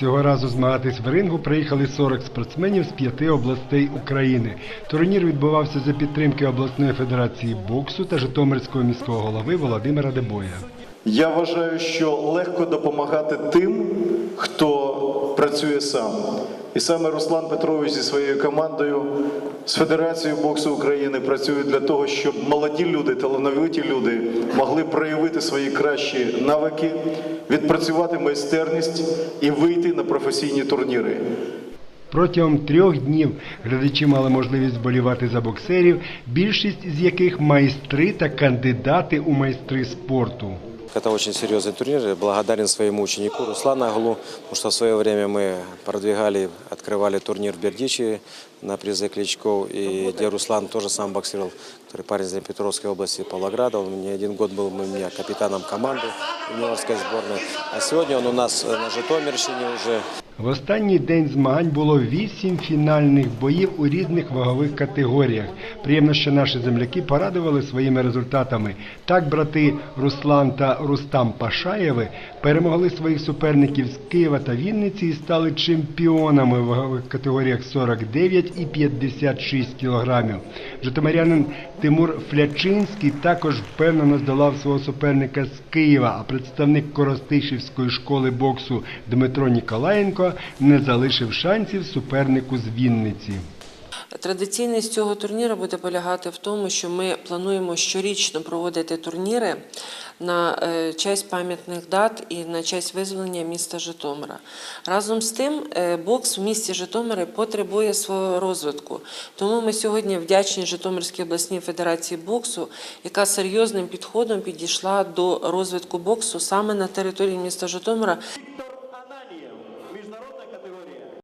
Цього разу змагатись в рингу приїхали 40 спортсменів з п'яти областей України. Турнір відбувався за підтримки обласної федерації боксу та Житомирського міського голови Володимира Дебоя. Я вважаю, що легко допомагати тим, хто працює сам. І саме Руслан Петрович зі своєю командою з Федерацією боксу України працює для того, щоб молоді люди, талановиті люди могли проявити свої кращі навики, відпрацювати майстерність і вийти на професійні турніри. Протягом трьох днів глядачі мали можливість вболівати за боксерів, більшість з яких майстри та кандидати у майстри спорту. Это очень серьезный турнир. Я благодарен своему ученику Руслану Аглу, потому что в свое время мы продвигали, открывали турнир в Бердичеве на призы Кличков, и где Руслан тоже сам боксировал, который парень из Днепропетровской области Павлограда. Он не один год был у меня капитаном команды юниорской сборной. А сегодня он у нас на Житомирщине уже В останній день змагань було вісім фінальних боїв у різних вагових категоріях. Приємно, що наші земляки порадували своїми результатами. Так, брати Руслан та Рустам Пашаєви перемогли своїх суперників з Києва та Вінниці і стали чемпіонами в вагових категоріях 49 і 56 кілограмів. Житомирянин Тимур Флячинський також впевнено здолав свого суперника з Києва, а представник Коростишівської школи боксу Дмитро Ніколаєнко не залишив шансів супернику з Вінниці. Традиційність цього турніру буде полягати в тому, що ми плануємо щорічно проводити турніри на е, честь пам'ятних дат і на честь визволення міста Житомира. Разом з тим, е, бокс в місті Житомири потребує свого розвитку. Тому ми сьогодні вдячні Житомирській обласній федерації боксу, яка серйозним підходом підійшла до розвитку боксу саме на території міста Житомира.